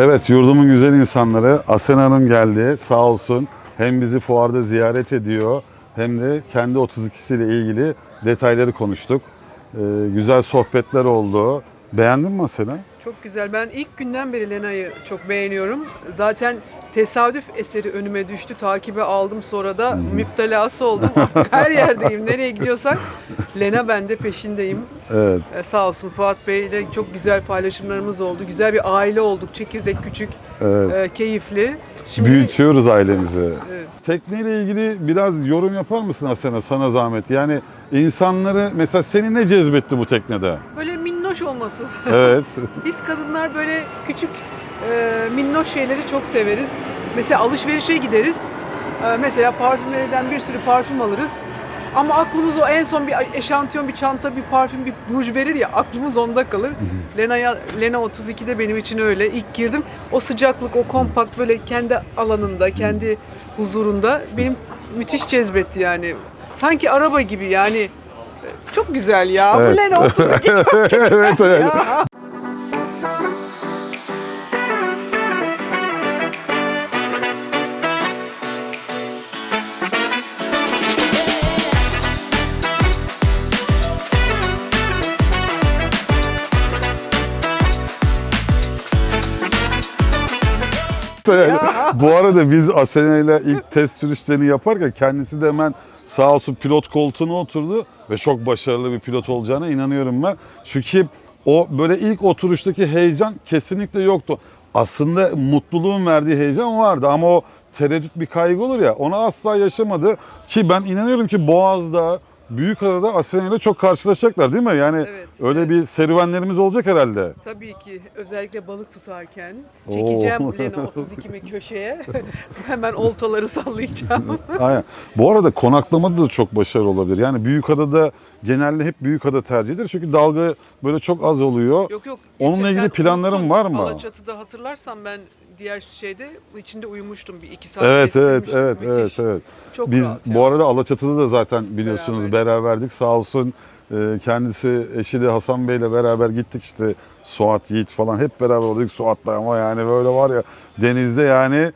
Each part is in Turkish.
Evet yurdumun güzel insanları Asena'nın geldi sağ olsun. Hem bizi fuarda ziyaret ediyor hem de kendi 32'siyle ilgili detayları konuştuk. Ee, güzel sohbetler oldu. Beğendin mi Asena? Çok güzel. Ben ilk günden beri Lena'yı çok beğeniyorum. Zaten tesadüf eseri önüme düştü. Takibe aldım sonra da müptelası oldum. Artık her yerdeyim. Nereye gidiyorsak Lena ben de peşindeyim. Evet. Ee, sağ olsun Fuat Bey ile çok güzel paylaşımlarımız oldu. Güzel bir aile olduk. Çekirdek küçük, evet. e, keyifli. Şimdi Büyütüyoruz ailemizi. Evet. Tekneyle ilgili biraz yorum yapar mısın Asena sana zahmet? Yani insanları mesela seni ne cezbetti bu teknede? böyle minnoş olması. Evet. Biz kadınlar böyle küçük e, minnoş şeyleri çok severiz. Mesela alışverişe gideriz. E, mesela parfümeriden bir sürü parfüm alırız. Ama aklımız o en son bir eşantiyon, bir çanta, bir parfüm, bir ruj verir ya aklımız onda kalır. Lena'ya, Lena 32'de benim için öyle. İlk girdim. O sıcaklık, o kompakt böyle kendi alanında, kendi huzurunda benim müthiş cezbetti yani. Sanki araba gibi yani. Çok güzel ya. Evet. Bu Lena 32 çok güzel evet, evet. ya. Bu arada biz Asena ile ilk test sürüşlerini yaparken kendisi de hemen sağ olsun pilot koltuğuna oturdu ve çok başarılı bir pilot olacağına inanıyorum ben. Çünkü o böyle ilk oturuştaki heyecan kesinlikle yoktu. Aslında mutluluğun verdiği heyecan vardı ama o tereddüt bir kaygı olur ya onu asla yaşamadı ki ben inanıyorum ki Boğaz'da Büyükada'da Asena ile çok karşılaşacaklar değil mi? Yani Evet, öyle evet. bir serüvenlerimiz olacak herhalde. Tabii ki özellikle balık tutarken Oo. çekeceğim Lena 32'mi köşeye. Hemen oltaları sallayacağım. Aynen. Bu arada konaklamada da çok başarılı olabilir. Yani Büyükada'da genelde hep Büyükada tercih edilir. Çünkü dalga böyle çok az oluyor. yok yok. Onunla geçen ilgili sen planların unuttun. var mı? Alaçatı'da hatırlarsan ben diğer şeyde içinde uyumuştum bir iki saat. Evet evet evet evet Müthiş. evet. Çok Biz rahat bu ya. arada Alaçatı'da da zaten biliyorsunuz Beraberdik. beraberdik. Sağ olsun e, kendisi eşi de Hasan Bey'le beraber gittik işte Suat Yiğit falan hep beraber oradaki Suat'la ama yani böyle var ya denizde yani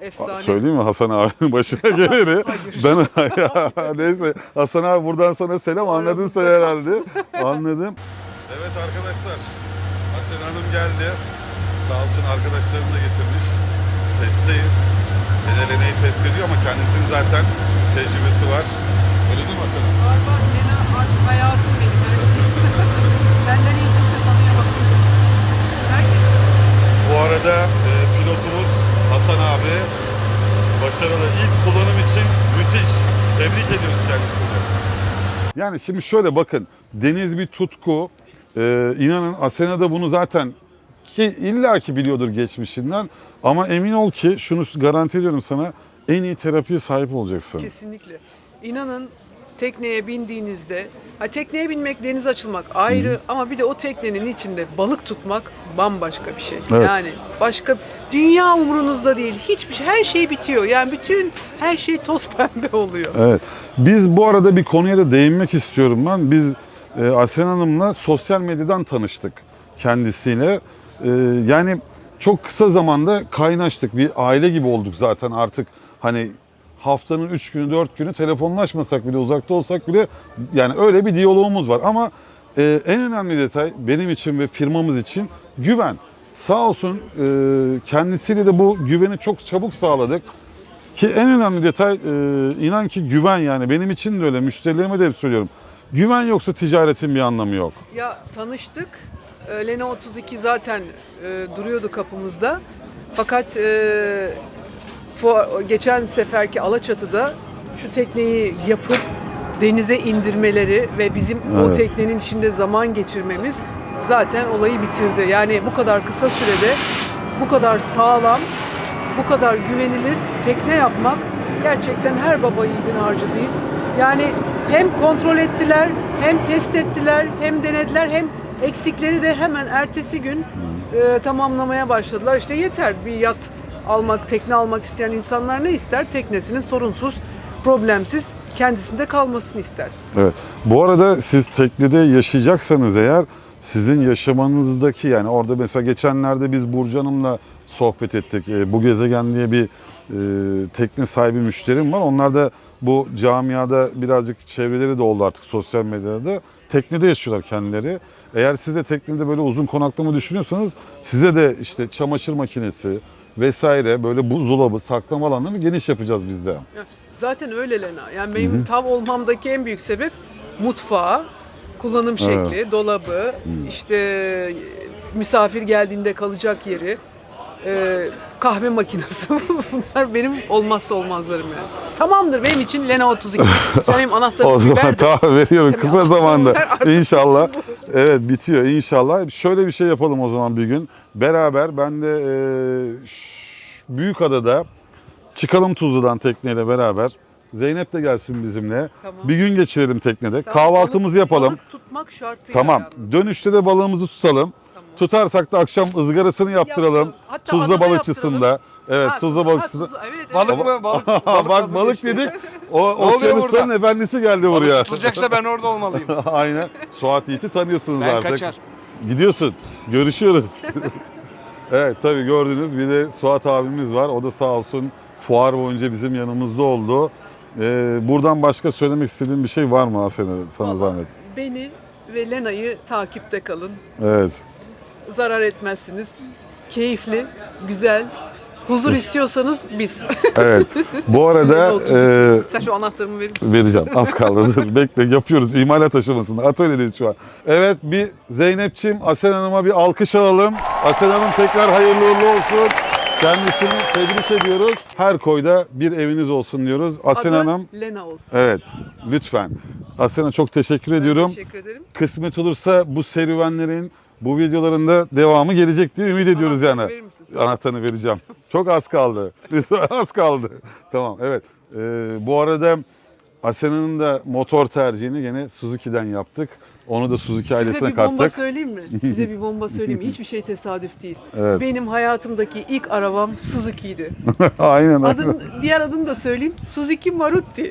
Efsane. söyleyeyim mi Hasan abinin başına geleni ben neyse Hasan abi buradan sana selam anladın sen herhalde anladım. Evet arkadaşlar Hasan Hanım geldi sağ olsun arkadaşlarını da getirmiş testteyiz. Deneneyi test ediyor ama kendisinin zaten tecrübesi var. Öyle değil mi Hasan abi? Var var Lena artık hayatım benim her şeyim. Benden iyi kimse tanıyamaz. Herkes Bu arada e, pilotumuz Hasan abi başarılı ilk kullanım için müthiş. Tebrik ediyoruz kendisini. Yani şimdi şöyle bakın deniz bir tutku. Ee, inanın Asena da bunu zaten ki illaki biliyordur geçmişinden ama emin ol ki şunu garanti ediyorum sana en iyi terapiye sahip olacaksın. Kesinlikle. İnanın tekneye bindiğinizde, ha tekneye binmek, denize açılmak ayrı ama bir de o teknenin içinde balık tutmak bambaşka bir şey. Evet. Yani başka dünya umurunuzda değil. Hiçbir şey, her şey bitiyor. Yani bütün her şey toz pembe oluyor. Evet. Biz bu arada bir konuya da değinmek istiyorum ben. Biz e, Asena Hanım'la sosyal medyadan tanıştık kendisiyle. E, yani çok kısa zamanda kaynaştık. Bir aile gibi olduk zaten artık. Hani haftanın 3 günü 4 günü telefonlaşmasak bile uzakta olsak bile yani öyle bir diyalogumuz var. Ama e, en önemli detay benim için ve firmamız için güven. Sağ olsun e, kendisiyle de bu güveni çok çabuk sağladık. Ki en önemli detay e, inan ki güven yani. Benim için de öyle. Müşterilerime de hep söylüyorum. Güven yoksa ticaretin bir anlamı yok. Ya tanıştık. Lena 32 zaten e, duruyordu kapımızda. Fakat e, geçen seferki Alaçatı'da şu tekneyi yapıp denize indirmeleri ve bizim o Evet. teknenin içinde zaman geçirmemiz zaten olayı bitirdi. Yani bu kadar kısa sürede bu kadar sağlam, bu kadar güvenilir tekne yapmak gerçekten her baba yiğidin harcı değil. Yani hem kontrol ettiler, hem test ettiler, hem denediler, hem eksikleri de hemen ertesi gün e, tamamlamaya başladılar. İşte yeter bir yat almak, tekne almak isteyen insanlar ne ister? Teknesinin sorunsuz, problemsiz kendisinde kalmasını ister. Evet. Bu arada siz teknede yaşayacaksanız eğer sizin yaşamanızdaki yani orada mesela geçenlerde biz Burcu Hanım'la sohbet ettik. E, bu gezegen diye bir e, tekne sahibi müşterim var. Onlar da bu camiada birazcık çevreleri de oldu artık sosyal medyada. da. Teknede yaşıyorlar kendileri. Eğer siz de teknede böyle uzun konaklama düşünüyorsanız size de işte çamaşır makinesi vesaire böyle buzdolabı saklama alanlarını geniş yapacağız biz de. Zaten öyle Lena. Yani benim tav olmamdaki en büyük sebep mutfağı, kullanım şekli, dolabı, işte misafir geldiğinde kalacak yeri, e, kahve makinesi. Bunlar benim olmazsa olmazlarım yani. Tamamdır benim için Lena 32. Sen benim anahtarımı O zaman ver de. tamam veriyorum Sen kısa zamanda artık inşallah. Evet bitiyor inşallah. Şöyle bir şey yapalım o zaman bir gün. Beraber ben de e, ş- Büyükada'da çıkalım Tuzlu'dan tekneyle beraber. Zeynep de gelsin bizimle. Tamam. Bir gün geçirelim teknede. Kahvaltımızı balık- yapalım. Balık tutmak şartıyla Tamam. yalnız. Dönüşte de balığımızı tutalım. Tutarsak da akşam ızgarasını yaptıralım. Hatta Tuzla balıkçısında. Evet, Ha, Tuzla ha, balıkçısında. Tuzla, evet, evet. Balık mı? Balık, Bak balık dedik. O oluyor okyanusların burada? efendisi geldi Balık buraya. tutulacaksa ben orada olmalıyım. Aynen. Suat Yiğit'i tanıyorsunuz Ben artık. kaçar. Gidiyorsun. Görüşüyoruz. evet tabii gördünüz bir de Suat abimiz var. O da sağ olsun fuar boyunca bizim yanımızda oldu. Ee, buradan başka söylemek istediğin bir şey var mı Asena sana Vallahi zahmet? Beni ve Lena'yı takipte kalın. Evet. Zarar etmezsiniz. Keyifli, güzel. Huzur istiyorsanız biz. Evet. Bu arada e, Sen şu anahtarımı verir misin? vereceğim. Az kaldı. Dur, Bekle yapıyoruz. İmalat aşamasında. Atölyedeyiz şu an. Evet bir Zeynep'ciğim Asena Hanım'a bir alkış alalım. Asena Hanım tekrar hayırlı uğurlu olsun. Kendisini tebrik ediyoruz. Her koyda bir eviniz olsun diyoruz. Asena Adı Hanım Lena olsun. Evet, lütfen. Asena çok teşekkür Ben ediyorum. Teşekkür ederim. Kısmet olursa bu serüvenlerin, bu videoların da devamı gelecek diye ümit ediyoruz Anahtarı yani. verir misin sen? Anahtarını vereceğim. Çok az kaldı. az kaldı. Tamam, evet. Ee, bu arada Asena'nın da motor tercihini gene Suzuki'den yaptık. Onu da Suzuki Size ailesine bir bomba kattık. söyleyeyim mi? Size bir bomba söyleyeyim mi? Hiçbir şey tesadüf değil. Evet. Benim hayatımdaki ilk arabam Suzuki'ydi. aynen aynen. Adın, diğer adını da söyleyeyim. Suzuki Maruti.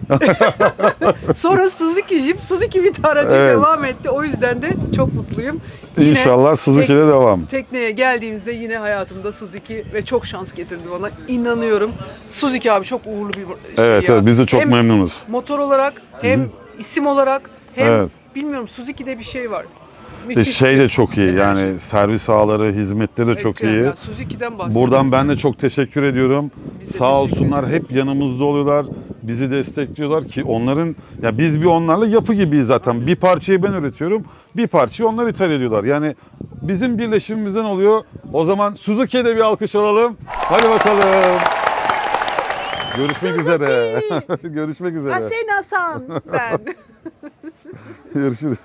Sonra Suzuki Jeep, Suzuki Vitara diye Evet. devam etti. O yüzden de çok mutluyum. Yine İnşallah Suzuki'de devam. Tekneye geldiğimizde yine hayatımda Suzuki ve çok şans getirdi bana. İnanıyorum. Suzuki abi çok uğurlu bir şey Evet, ya. evet biz de çok hem memnunuz. motor olarak hem isim olarak hem Evet. bilmiyorum Suzuki'de bir şey var. E, şey de çok iyi. Yani servis ağları, hizmetleri de Evet çok iyi. Suzuki'den bahsediyorum. Buradan ben de çok teşekkür ediyorum. Biz Sağ olsunlar hep yanımızda oluyorlar. Bizi destekliyorlar ki onların ya biz bir onlarla yapı gibiyiz zaten. Bir parçayı ben üretiyorum. Bir parçayı onlar ithal ediyorlar. Yani bizim birleşimimizden oluyor. O zaman Suzuki'ye de bir alkış alalım. Hadi bakalım. Görüşmek üzere. Görüşmek üzere. Asena-san ben. Görüşürüz.